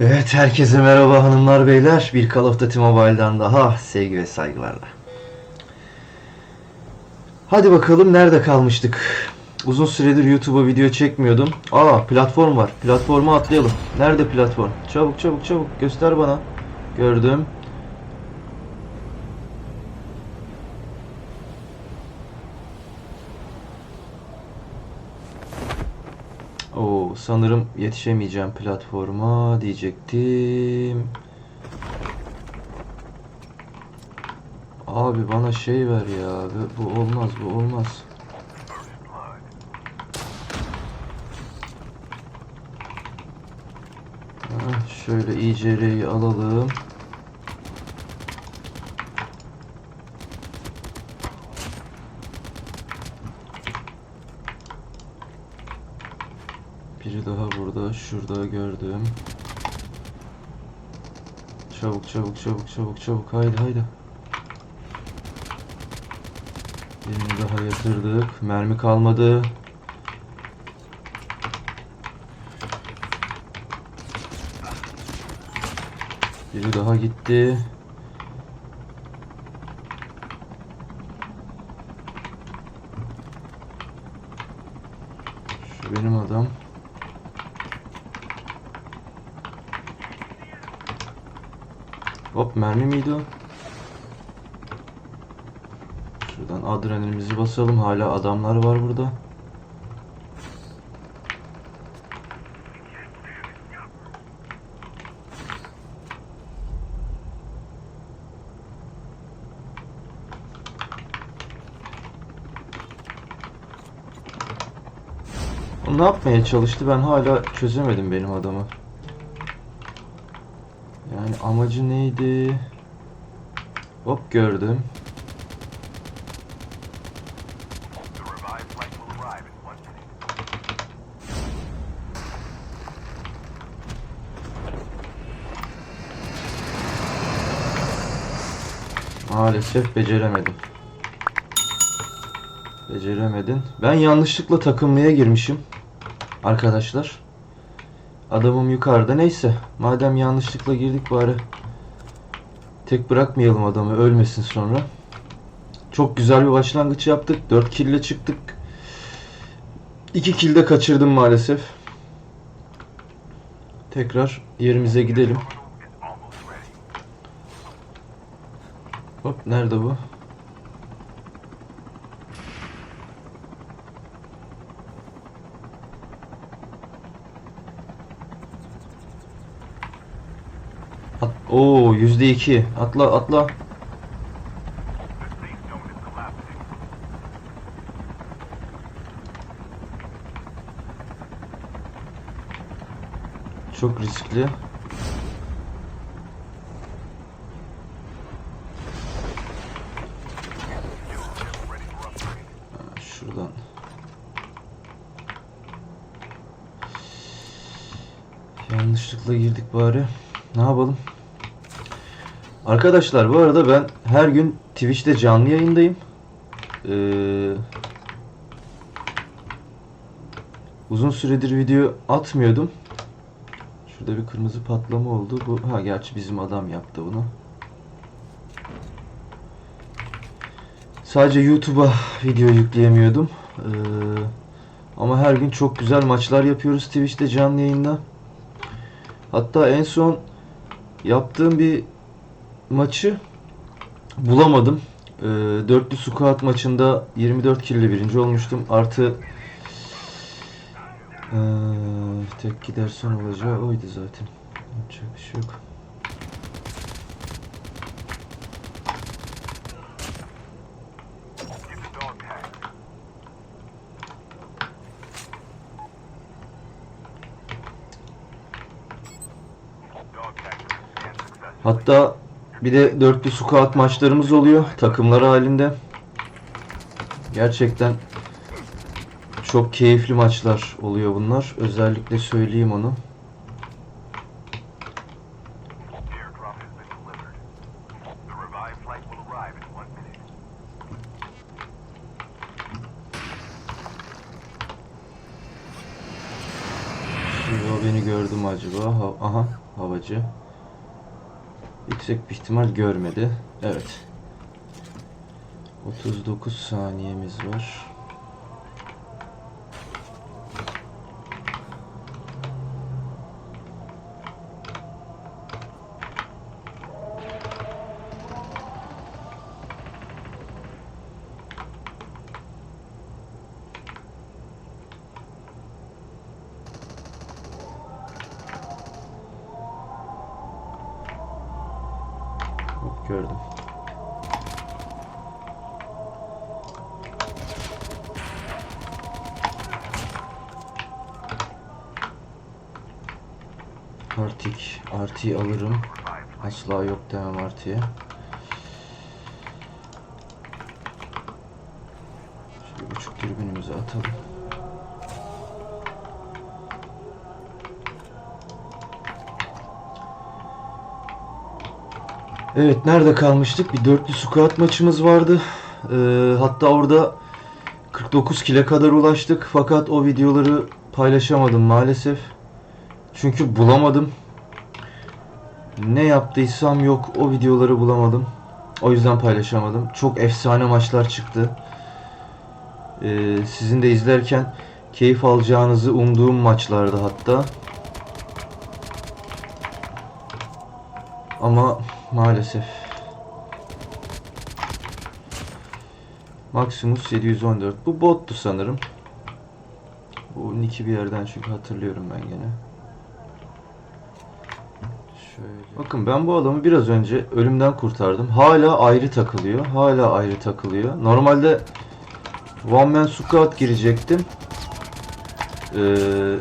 Evet herkese merhaba hanımlar beyler. Bir Call of Duty Mobile'dan daha sevgi ve saygılarla. Hadi bakalım nerede kalmıştık? Uzun süredir YouTube'a video çekmiyordum. Aa platform var. Platforma atlayalım. Nerede platform? Çabuk çabuk çabuk göster bana. Gördüm. Oo, sanırım yetişemeyeceğim platforma diyecektim. Abi bana şey ver ya. Bu- olmaz, bu olmaz. Ah, şöyle ICR'yi alalım. Biri daha burada, şurada gördüm. Çabuk çabuk çabuk çabuk çabuk haydi haydi. Birini daha yatırdık. Mermi kalmadı. Biri daha gitti. Şu benim adam. Hop mermi miydi o? Şuradan adrenalimizi basalım. Hala adamlar var burada. O ne yapmaya çalıştı ben hala çözemedim benim adamı. Amacı neydi? Hop gördüm. Maalesef beceremedim. Beceremedin. Ben yanlışlıkla takımlıya girmişim. Arkadaşlar. Adamım yukarıda. Neyse. Madem yanlışlıkla girdik bari. Tek bırakmayalım adamı. Ölmesin sonra. Çok güzel bir başlangıç yaptık. 4 kill ile çıktık. 2 kill de kaçırdım maalesef. Tekrar yerimize gidelim. Hop nerede bu? Oo yüzde iki. Atla atla. Çok riskli. Şuradan. Yanlışlıkla girdik bari. Ne yapalım? Arkadaşlar bu arada ben her gün Twitch'te canlı yayındayım. Ee, uzun süredir video atmıyordum. Şurada bir kırmızı patlama oldu. Bu ha gerçi bizim adam yaptı bunu. Sadece YouTube'a video yükleyemiyordum. Ee, ama her gün çok güzel maçlar yapıyoruz Twitch'te canlı yayında. Hatta en son yaptığım bir maçı bulamadım. Ee, dörtlü squat maçında 24 kill ile birinci olmuştum. Artı ee, tek gidersen olacağı oydu zaten. Yapacak bir şey yok. Hatta bir de dörtlü squat maçlarımız oluyor takımlar halinde. Gerçekten çok keyifli maçlar oluyor bunlar. Özellikle söyleyeyim onu. Yüksek bir ihtimal görmedi. Evet. 39 saniyemiz var. Artik, Artik'i alırım. Asla yok demem Artik'e. Şöyle buçuk dürbünümüzü atalım. Evet nerede kalmıştık? Bir dörtlü squat maçımız vardı. Ee, hatta orada 49 kile kadar ulaştık. Fakat o videoları paylaşamadım maalesef. Çünkü bulamadım. Ne yaptıysam yok. O videoları bulamadım. O yüzden paylaşamadım. Çok efsane maçlar çıktı. Ee, sizin de izlerken keyif alacağınızı umduğum maçlardı hatta. Ama maalesef. Maximus 714. Bu bottu sanırım. Bu nick'i bir yerden çünkü hatırlıyorum ben gene. Şöyle. Bakın ben bu adamı biraz önce ölümden kurtardım. Hala ayrı takılıyor. Hala ayrı takılıyor. Normalde One Man Squad girecektim. Ee,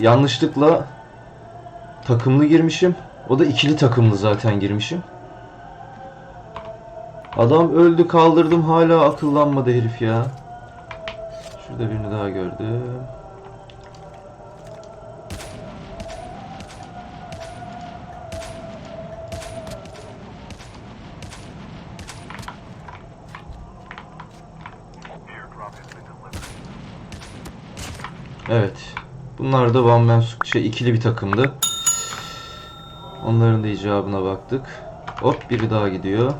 yanlışlıkla takımlı girmişim. O da ikili takımlı zaten girmişim. Adam öldü kaldırdım hala akıllanmadı herif ya. Şurada birini daha gördüm. Evet. Bunlar da One Man şey ikili bir takımdı. Onların da icabına baktık. Hop biri daha gidiyor.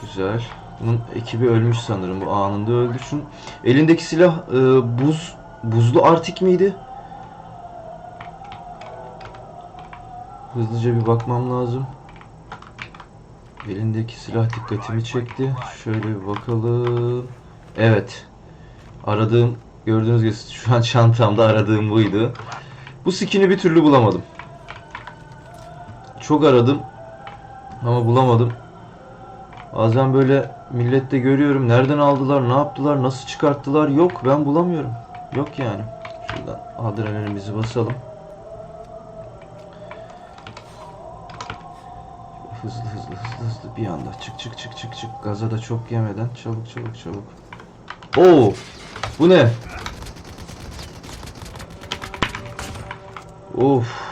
Güzel. Bunun ekibi ölmüş sanırım. Bu anında öldü. Şun elindeki silah e, buz buzlu artik miydi? Hızlıca bir bakmam lazım. Elindeki silah dikkatimi çekti. Şöyle bir bakalım. Evet. Aradığım gördüğünüz gibi şu an çantamda aradığım buydu. Bu skin'i bir türlü bulamadım. Çok aradım ama bulamadım. Bazen böyle millette görüyorum. Nereden aldılar, ne yaptılar, nasıl çıkarttılar? Yok ben bulamıyorum. Yok yani. Şuradan adrenalinimizi basalım. Hızlı hızlı hızlı hızlı bir anda çık çık çık çık çık gaza da çok yemeden çabuk çabuk çabuk. Oo! Bu ne? Of.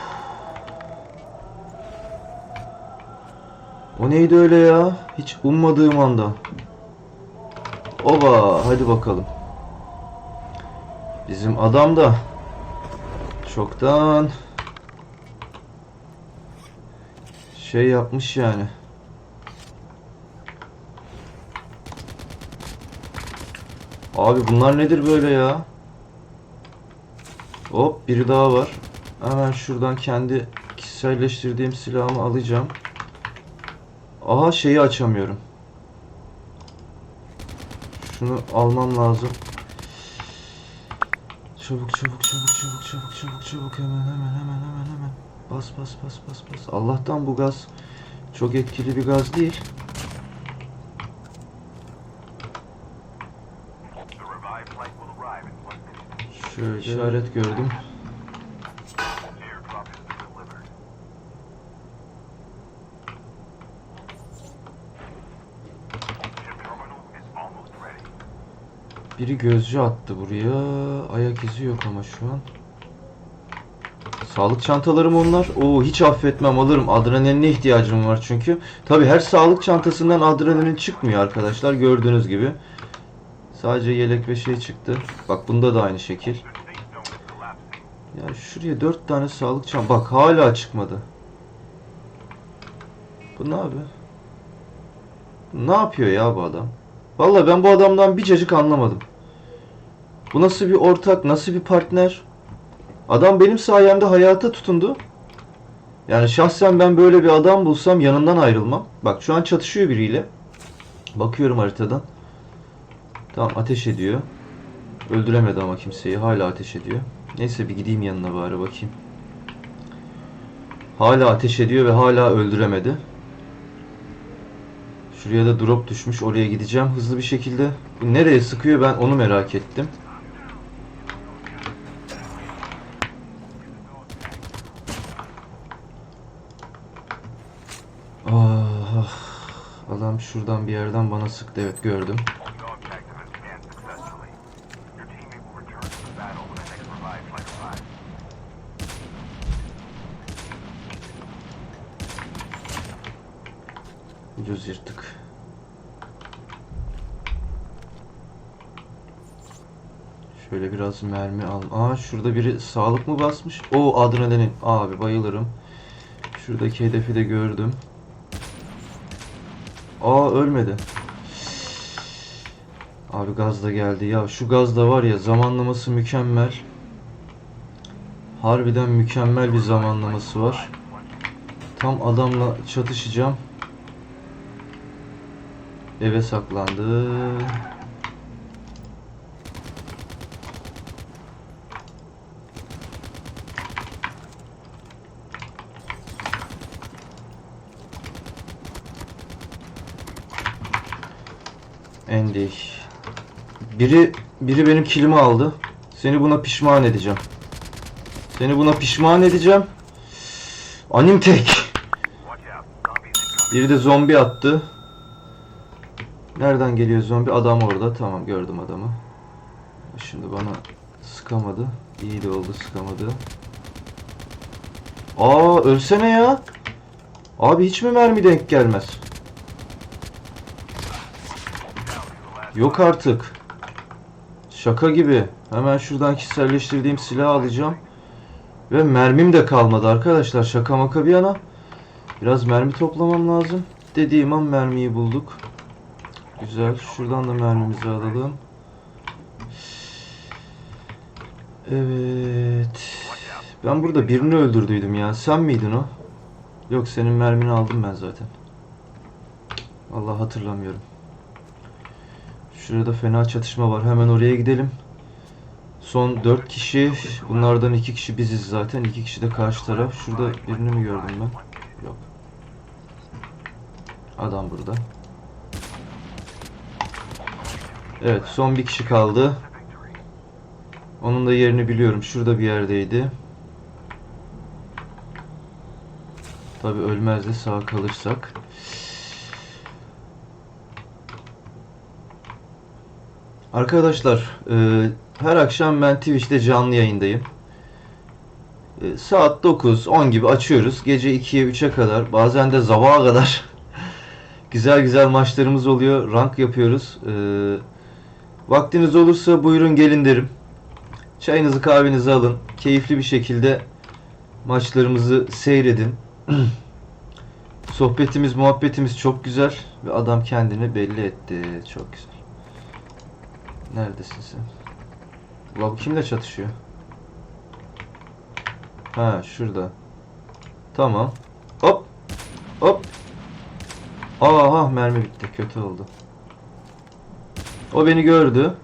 O neydi öyle ya? Hiç ummadığım anda. Oba hadi bakalım. Bizim adam da çoktan şey yapmış yani. Abi bunlar nedir böyle ya? Hop biri daha var. Hemen şuradan kendi kişiselleştirdiğim silahımı alacağım. Aha şeyi açamıyorum. Şunu almam lazım. Çabuk çabuk çabuk çabuk çabuk çabuk çabuk hemen hemen hemen hemen. Bas bas bas bas bas. Allah'tan bu gaz çok etkili bir gaz değil. Şöyle işaret gördüm. Biri gözcü attı buraya. Ayak izi yok ama şu an. Sağlık çantalarım onlar. Oo hiç affetmem alırım. Adrenaline ihtiyacım var çünkü. Tabi her sağlık çantasından adrenalin çıkmıyor arkadaşlar gördüğünüz gibi. Sadece yelek ve şey çıktı. Bak bunda da aynı şekil. Ya şuraya dört tane sağlık çan. Bak hala çıkmadı. Bu ne abi? Ne yapıyor ya bu adam? Vallahi ben bu adamdan bir cacık anlamadım. Bu nasıl bir ortak, nasıl bir partner? Adam benim sayemde hayata tutundu. Yani şahsen ben böyle bir adam bulsam yanından ayrılmam. Bak şu an çatışıyor biriyle. Bakıyorum haritadan. Tamam ateş ediyor. Öldüremedi ama kimseyi. Hala ateş ediyor. Neyse bir gideyim yanına bari bakayım. Hala ateş ediyor ve hala öldüremedi. Şuraya da drop düşmüş. Oraya gideceğim hızlı bir şekilde. Bu nereye sıkıyor ben onu merak ettim. Ah, adam şuradan bir yerden bana sıktı. Evet gördüm. Ucuz yırttık. Şöyle biraz mermi al. Aa şurada biri sağlık mı basmış? O adrenalin. Abi bayılırım. Şuradaki hedefi de gördüm. Aa ölmedi. Abi gaz da geldi. Ya şu gaz da var ya zamanlaması mükemmel. Harbiden mükemmel bir zamanlaması var. Tam adamla çatışacağım. Eve saklandı. Andy. Biri biri benim kilimi aldı. Seni buna pişman edeceğim. Seni buna pişman edeceğim. Anim tek. Biri de zombi attı. Nereden geliyor zombi? Adam orada. Tamam gördüm adamı. Şimdi bana sıkamadı. İyi de oldu sıkamadı. Aa ölsene ya. Abi hiç mi mermi denk gelmez? Yok artık. Şaka gibi. Hemen şuradan kişiselleştirdiğim silahı alacağım. Ve mermim de kalmadı arkadaşlar. Şaka maka bir yana. Biraz mermi toplamam lazım. Dediğim an mermiyi bulduk. Güzel. Şuradan da mermimizi alalım. Evet. Ben burada birini öldürdüydüm ya. Sen miydin o? Yok senin mermini aldım ben zaten. Allah hatırlamıyorum. Şurada fena çatışma var. Hemen oraya gidelim. Son 4 kişi. Bunlardan 2 kişi biziz zaten. 2 kişi de karşı taraf. Şurada birini mi gördüm ben? Yok. Adam burada. Evet son bir kişi kaldı. Onun da yerini biliyorum. Şurada bir yerdeydi. Tabi ölmez de sağ kalırsak. Arkadaşlar e, her akşam ben Twitch'te canlı yayındayım. E, saat 9-10 gibi açıyoruz. Gece 2'ye 3'e kadar bazen de sabaha kadar güzel güzel maçlarımız oluyor. Rank yapıyoruz. E, vaktiniz olursa buyurun gelin derim. Çayınızı kahvenizi alın. Keyifli bir şekilde maçlarımızı seyredin. Sohbetimiz, muhabbetimiz çok güzel ve adam kendini belli etti. Çok güzel. Neredesin sen? Ulan kimle çatışıyor? Ha şurada. Tamam. Hop. Hop. Aha mermi bitti. Kötü oldu. O beni gördü.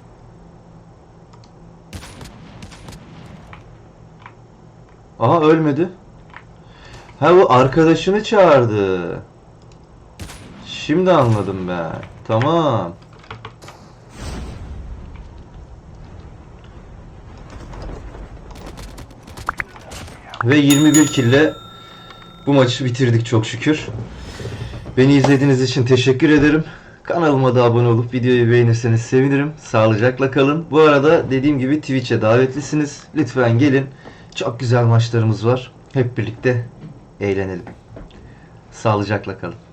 Aha ölmedi. Ha bu arkadaşını çağırdı. Şimdi anladım ben. Tamam. Ve 21 kille bu maçı bitirdik çok şükür. Beni izlediğiniz için teşekkür ederim. Kanalıma da abone olup videoyu beğenirseniz sevinirim. Sağlıcakla kalın. Bu arada dediğim gibi Twitch'e davetlisiniz. Lütfen gelin. Çok güzel maçlarımız var. Hep birlikte eğlenelim. Sağlıcakla kalın.